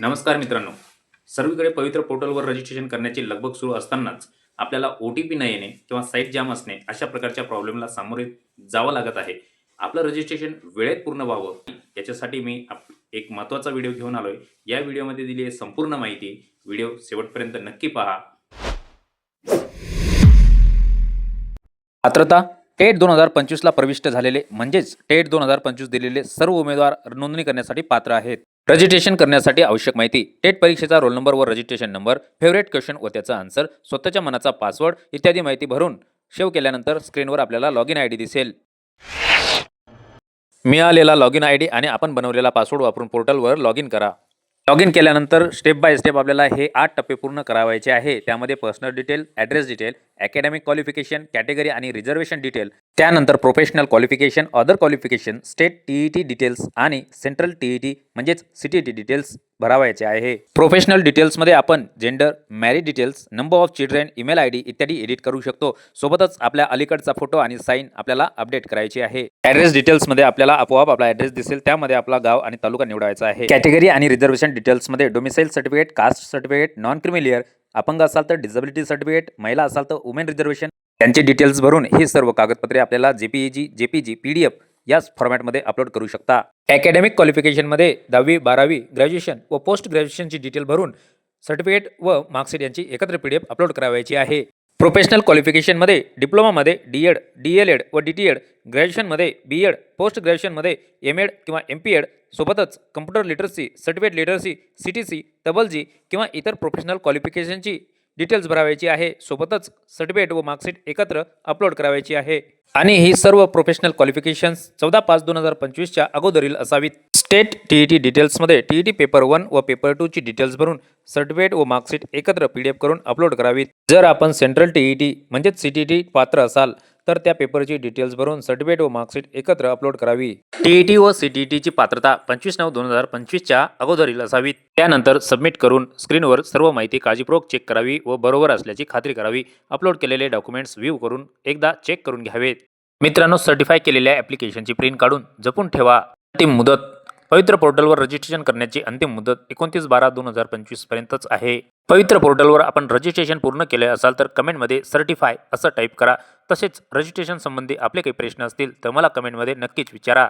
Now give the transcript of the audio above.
नमस्कार मित्रांनो. सर्वीकडे पवित्र पोर्टलवर रजिस्ट्रेशन करण्याची लगबग सुरू असतानाच आपल्याला ओ टी पी न येणे किंवा साईट जाम असणे अशा प्रकारच्या प्रॉब्लेमला सामोरे जावं लागत आहे. आपलं रजिस्ट्रेशन वेळेत पूर्ण व्हावं. याच्यासाठी मी आप- एक महत्त्वाचा व्हिडिओ घेऊन आलोय. या व्हिडिओमध्ये दिली आहे संपूर्ण माहिती. व्हिडिओ शेवटपर्यंत नक्की पहा. पात्रता टेट दोन हजार पंचवीसला प्रविष्ट झालेले म्हणजेच टेट दोन हजार पंचवीस दिलेले सर्व उमेदवार नोंदणी करण्यासाठी पात्र आहेत. रजिस्ट्रेशन करण्यासाठी आवश्यक माहिती. टेट परीक्षेचा रोल नंबर व रजिस्ट्रेशन नंबर फेवरेट क्वेश्चन व त्याचा आन्सर स्वतःच्या मनाचा पासवर्ड इत्यादी माहिती भरून सेव्ह केल्यानंतर स्क्रीनवर आपल्याला लॉग इन आय डी दिसेल. मिळालेला लॉग इन आय डी आणि आपण बनवलेला पासवर्ड वापरून पोर्टलवर लॉग इन करा. लॉग इन केल्यानंतर स्टेप बाय स्टेप आपल्याला हे आठ टप्पे पूर्ण करावायचे आहे. त्यामध्ये personal detail address detail academic qualification category आणि रिझर्वेशन डिटेल त्यानंतर professional qualification other qualification state T E T details आणि सेंट्रल टी ई टी म्हणजेच सी टी टी डिटेल्स भरावायचे आहे. प्रोफेशनल डिटेल्समध्ये आपण gender married details number of children email I D इत्यादी edit करू शकतो. सोबतच आपल्या अलीकडचा फोटो आणि साईन आपल्याला अपडेट करायची आहे. ॲड्रेस डिटेल्समध्ये आपल्याला आपोआप आपला ॲड्रेस दिसेल. त्यामध्ये आपला गाव आणि तालुका निवडायचा आहे. कॅटेगरी आणि रिझर्वेशन डिटेल्समध्ये domicile certificate caste certificate non creamy layer अपंग असाल तर डिझेबिलिटी सर्टिफिकेट महिला असाल तर वुमेन रिझर्वेशन त्यांचे डिटेल्स भरून हे सर्व कागदपत्रे आपल्याला जेपीईजी जेपीजी पीडीएफ याच फॉर्मॅटमध्ये अपलोड करू शकता. अकॅडमिक क्वालिफिकेशनमध्ये दहावी बारावी ग्रॅज्युएशन व पोस्ट ग्रॅज्युएशनची डिटेल भरून सर्टिफिकेट व मार्कशीट यांची एकत्र पी डी एफ अपलोड करावायची आहे. प्रोफेशनल क्वालिफिकेशनमध्ये डिप्लोमामध्ये D Ed D El Ed व डी टी एड ग्रॅज्युएशनमध्ये बी एड पोस्ट ग्रॅज्युएशनमध्ये एम एड किंवा एम पी एड सोबतच computer literacy certificate literacy C T C double G किंवा इतर प्रोफेशनल क्वालिफिकेशनची डिटेल्स भरावायची आहे. सोबतच सर्टिफिकेट व मार्कशीट एकत्र अपलोड करावायची आहे. आणि ही सर्व प्रोफेशनल क्वालिफिकेशन्स चौदा पाच दोन हजार पंचवीसच्या अगोदरील असावीत. स्टेट टी ई टी डिटेल्समध्ये T E T paper one व पेपर टूची डिटेल्स भरून सर्टिफिकेट व मार्कशीट एकत्र पी डी एफ करून अपलोड करावीत. जर आपण सेंट्रल टी ई टी म्हणजेच सी टी टी पात्र असाल तर त्या पेपरची डिटेल्स भरून सर्टिफिकेट व मार्कशीट एकत्र अपलोड करावी. टीईटी व सीटीईटीची पात्रता पंचवीस नऊ दोन हजार पंचवीसच्या अगोदरील असावी त्यानंतर सबमिट करून स्क्रीनवर सर्व माहिती काळजीपूर्वक चेक करावी व बरोबर असल्याची खात्री करावी. अपलोड केलेले डॉक्युमेंट्स व्ह्यू करून एकदा चेक करून घ्यावेत. मित्रांनो सर्टिफाय केलेल्या ॲप्लिकेशनची प्रिंट काढून जपून ठेवा. अंतिम मुदत. पवित्र पोर्टलवर रजिस्ट्रेशन करण्याची अंतिम मुदत एकोणतीस बारा दोन हजार पंचवीस पर्यंतच आहे. पवित्र पोर्टलवर आपण रजिस्ट्रेशन पूर्ण केले असाल तर कमेंटमध्ये सर्टिफाय असं टाईप करा. तसेच रजिस्ट्रेशन संबंधी आपले काही प्रश्न असतील तर मला कमेंटमध्ये नक्कीच विचारा.